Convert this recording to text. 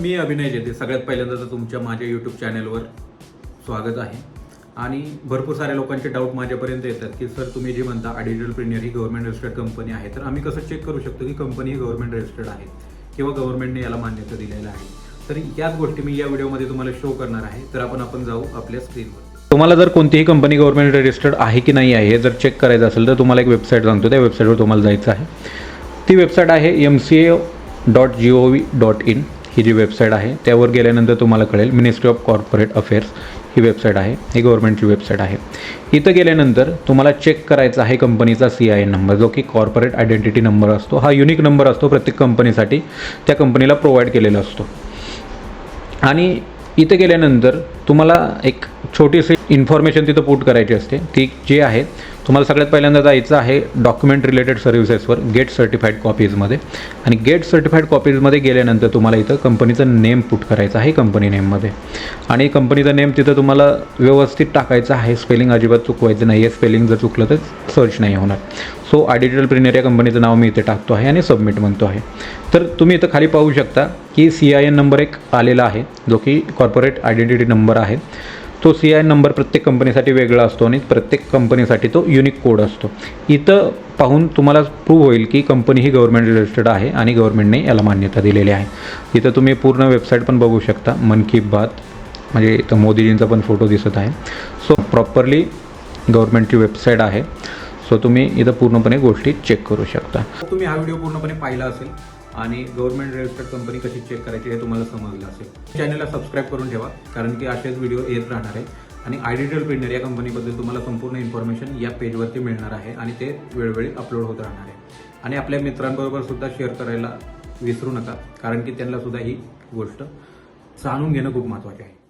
मी अभिनय जेते सगळ्यात पहिल्यांदा तर तुमच्या माझ्या यूट्यूब चॅनलवर स्वागत आहे. आणि भरपूर साऱ्या लोकांचे डाऊट माझ्यापर्यंत येतात की सर तुम्ही जे म्हणता अडिजिटल प्रीमियर ही गव्हर्नमेंट रजिस्टर्ड कंपनी आहे. तर आम्ही कसं चेक करू शकतो की कंपनी ही गव्हर्नमेंट रजिस्टर्ड आहे किंवा गव्हर्नमेंटने याला मान्यता दिलेलं आहे. तर याच गोष्टी मी या व्हिडिओमध्ये तुम्हाला शो करणार आहे. तर आपण आपण जाऊ आपल्या स्क्रीनवर तुम्हाला जर कोणतीही कंपनी गव्हर्नमेंट रजिस्टर्ड आहे की नाही आहे हे जर चेक करायचं असेल तर तुम्हाला एक वेबसाईट सांगतो. त्या वेबसाईटवर तुम्हाला जायचं आहे. ती वेबसाईट आहे M C A dot G O V dot in ही जी वेबसाईट आहे त्यावर गेल्यानंतर तुम्हाला कळेल मिनिस्ट्री ऑफ कॉर्पोरेट अफेअर्स ही वेबसाईट आहे ही गव्हर्नमेंटची वेबसाईट आहे. इथं गेल्यानंतर तुम्हाला चेक करायचा आहे कंपनीचा सी आय एन नंबर जो की कॉर्पोरेट आयडेंटिटी नंबर असतो. हा युनिक नंबर असतो प्रत्येक कंपनीसाठी त्या कंपनीला प्रोव्हाइड केलेला असतो. आणि इथे गेल्यानंतर तुम्हाला एक छोटीशी इन्फॉर्मेशन तिथं पुट करायची असते. ती जी आहे तुम्हाला सगळ्यात पहिल्यांदा जायचं आहे डॉक्युमेंट रिलेटेड सर्व्हिसेसवर गेट सर्टिफाईड कॉपीजमध्ये आणि गेट सर्टिफाईड कॉपीजमध्ये गेल्यानंतर तुम्हाला इथं कंपनीचं नेम पुट करायचं आहे कंपनी नेममध्ये आणि कंपनीचं नेम तिथं तुम्हाला व्यवस्थित टाकायचं आहे. स्पेलिंग अजिबात चुकवायचं नाही आहे स्पेलिंग जर चुकलं तर सर्च नाही होणार. सो आयडिटल प्रिनियर या कंपनीचं नाव मी इथे टाकतो आहे आणि सबमिट म्हणतो आहे. तर तुम्ही इथं खाली पाहू शकता की सी आय एन नंबर एक आलेला आहे जो की कॉर्पोरेट आयडेंटिटी नंबर आहे. तो सी आय नंबर प्रत्येक कंपनीसाठी वेगळा असतो आणि प्रत्येक कंपनीसाठी तो युनिक कोड असतो. इथं पाहून तुम्हाला प्रूव्ह होईल की कंपनी ही गव्हर्नमेंट रजिस्टर्ड आहे आणि गव्हर्नमेंटने याला मान्यता दिलेली आहे. इथं तुम्ही पूर्ण वेबसाईट पण बघू शकता. मन की बात म्हणजे इथं मोदीजींचा पण फोटो दिसत आहे. सो प्रॉपरली गव्हर्नमेंटची वेबसाईट आहे. सो तुम्ही इथं पूर्णपणे गोष्टी चेक करू शकता. तुम्ही हा व्हिडिओ पूर्णपणे पाहिला असेल. आणि गव्हर्नमेंट रजिस्टर्ड कंपनी कशी चेक करायची हे तुम्हाला समजलं असेल. चॅनलला सबस्क्राईब करून ठेवा कारण की असेच व्हिडिओ येत राहणार आहे. आणि आयडिटल प्रिंटर या कंपनीबद्दल तुम्हाला संपूर्ण इन्फॉर्मेशन या पेजवरती मिळणार आहे आणि ते वेळोवेळी अपलोड होत राहणार आहे. आणि आपल्या मित्रांबरोबर सुद्धा शेअर करायला विसरू नका कारण की त्यांना सुद्धा ही गोष्ट जाणून घेणं खूप महत्त्वाचे आहे.